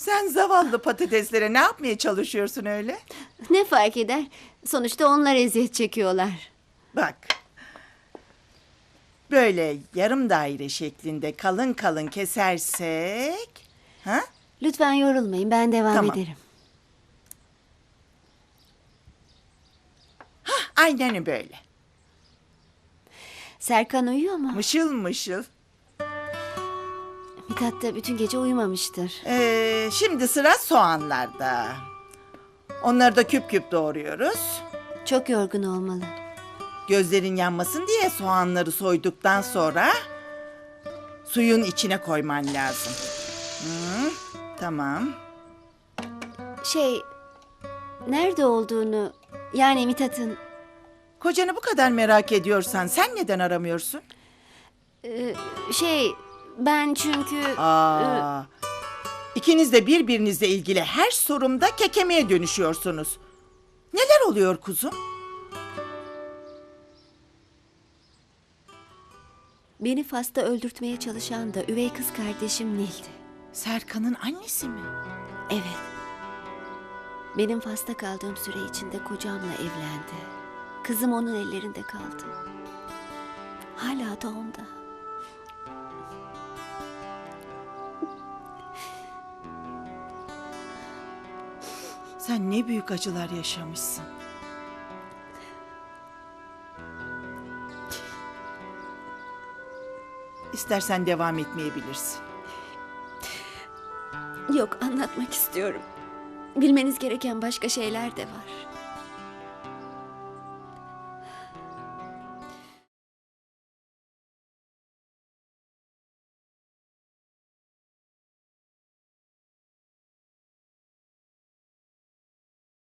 Sen zavallı patateslere ne yapmaya çalışıyorsun öyle? Ne fark eder? Sonuçta onlar eziyet çekiyorlar. Bak. Böyle yarım daire şeklinde kalın kalın kesersek... Ha? Lütfen yorulmayın ben devam Tamam. ederim. Aynen böyle. Serkan uyuyor mu? Mışıl mışıl. Mithat da bütün gece uyumamıştır. Ee, şimdi sıra soğanlarda. Onları da küp küp doğruyoruz. Çok yorgun olmalı. Gözlerin yanmasın diye soğanları soyduktan sonra suyun içine koyman lazım. Hı, tamam. Şey, nerede olduğunu, yani Mithat'ın Kocanı bu kadar merak ediyorsan sen neden aramıyorsun? e, şey, ben çünkü Aa, ikiniz de birbirinizle ilgili her sorumda kekemeye dönüşüyorsunuz. Neler oluyor kuzum? beni Fas'ta öldürtmeye çalışan da üvey kız kardeşim Nil'di. Serkan'ın annesi mi? Evet. Benim Fas'ta kaldığım süre içinde kocamla evlendi. Kızım onun ellerinde kaldı. Hala da onda. Sen ne büyük acılar yaşamışsın. İstersen devam etmeyebilirsin. Yok anlatmak istiyorum. Bilmeniz gereken başka şeyler de var.